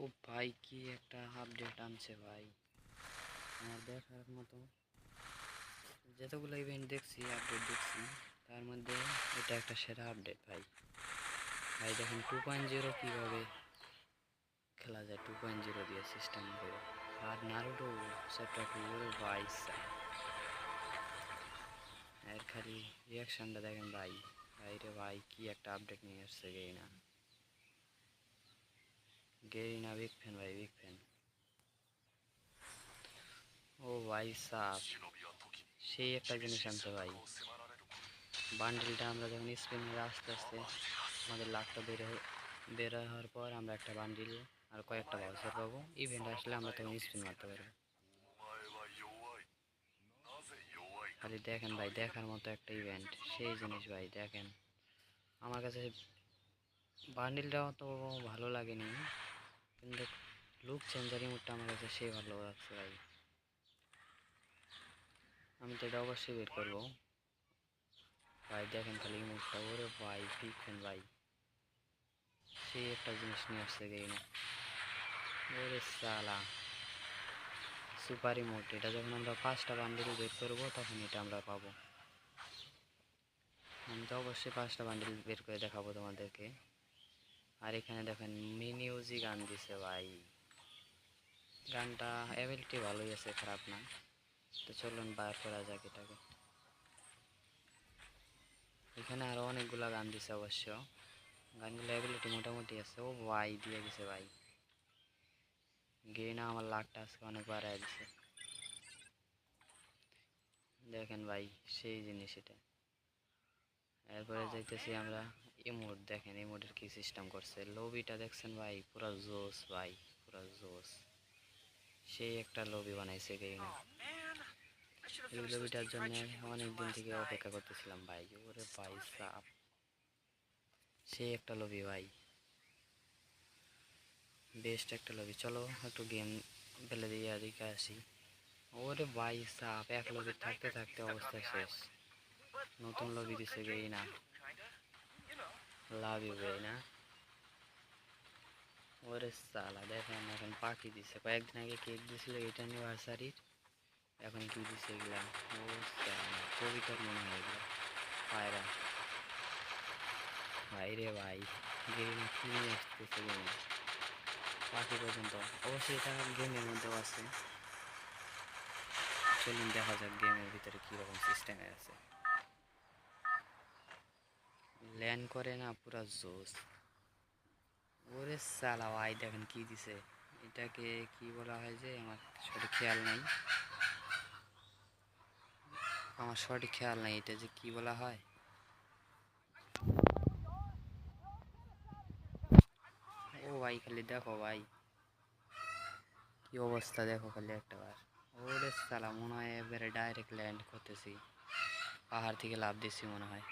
ও ভাই, কি একটা আপডেট আনছে ভাই। আমার দেখার মতো যতগুলো ইভেন্ট দেখছি আপডেট দেখছি, তার মধ্যে এটা একটা সেরা আপডেট ভাই। ভাই, দেখেন টু পয়েন্ট জিরো কীভাবে খেলা যায় টু পয়েন্ট জিরো দিয়ে সিস্টেম করে। আর নারুটো চ্যাপ্টার টু ভাই এর খালি রিয়াকশানটা দেখেন ভাই। ভাই রে ভাই, কি একটা আপডেট নিয়ে আসছে গেইনা গেরিনা বিগ ফ্যান ভাই বিগ ফ্যান ও ভাই সাপ সেই একটা জিনিস আনছে ভাই বান্ডেলটা আমরা যখন স্পিনের আস্তে আস্তে আমাদের লাখটা বের বের হওয়ার পর আমরা একটা বান্ডিল আর কয়েকটা ভাউচার পাবো। ইভেন্ট আসলে আমরা তখন স্পিন মারতে পারব। খালি দেখেন ভাই, দেখার মতো একটা ইভেন্ট সেই জিনিস ভাই, দেখেন। আমার কাছে বান্ডিলটাও তো ভালো লাগেনি। কিন্তু লুক চেঞ্জার ইমোটটা আমার কাছে সেই ভালো লাগছে ভাই। আমি তো এটা অবশ্যই বের করব। ভাই, দেখেন খালি ইমোটটা ওরে ভাই ফিকছেন ভাই। সেই একটা জিনিস নিয়ে আসছে গেইনে ওরে সালা। সুপার ইমোট এটা যখন আমরা পাঁচটা বান্ডিল বের করব, তখন এটা আমরা পাবো। আমি তো অবশ্যই পাঁচটা বান্ডিল বের করে দেখাবো তোমাদেরকে। আর এখানে দেখেন মিনিউজি গান দিছে ভাই। গানটা অ্যাবিলিটি ভালোই আছে, খারাপ না। তো চলুন বার করা যাক এটাকে। এখানে আরও অনেকগুলা গান দিছে অবশ্য। গানগুলো অ্যাবিলিটি মোটামুটি আছে। ও ভাই, দিয়ে গেছে ভাই। গেয়ে না আমার লাখটা আজকে অনেক বাড়ায় দিছে। দেখেন ভাই, সেই জিনিস এটা। এরপরে যাইতেছি আমরা ইমোট দেখেন ইমোটের কি সিস্টেম করছে। লবিটা দেখছেন ভাই, পুরো জোস ভাই, পুরো জোস সেই একটা লবি বানাইছে গেইমে এই লবিটার জন্য অনেক দিন থেকে অপেক্ষা করতেছিলাম ভাই। ওরে ভাই সাপ। সেই একটা লবি ভাই। বেস্ট একটা লবি চলো একটু গেম ফেলে দিয়ে এদিকে আসি। ওরে ভাই সাপ, এক লবি থাকতে থাকতে অবস্থা শেষ। নতুন লবি দিছে গেই না। লাভ ইউ গেই না। ওরে সালা দেখেন এখন পাখি দিছে। কয়েকদিন আগে কেক দিছিল এইটা অ্যানিভার্সারির এখন কি দিছে এগুলা? ও সালা কবিতার মনে হয় এগুলো। পায়রা। ভাই রে ভাই গেম নিয়ে আসতেছে গেম পাখি পর্যন্ত। অবশ্যই এটা গেমের মধ্যেও আছে। চলুন দেখা যাক গেমের ভিতরে কীরকম সিস্টেমে আছে। ল্যান্ড করে না, পুরা জোস ওরে সালা, ভাই, দেখেন কি দিছে। এটাকে কি বলা হয় যে, আমার সঠিক খেয়াল নাই। আমার সঠিক খেয়াল নাই, এটা যে কি বলা হয়? ও ভাই, খালি দেখো ভাই। কি অবস্থা, দেখো খালি একটা বার ওরে সালা, মনে হয় এবারে ডাইরেক্ট ল্যান্ড করতেছি। পাহাড় থেকে লাভ দিছি মনে হয়।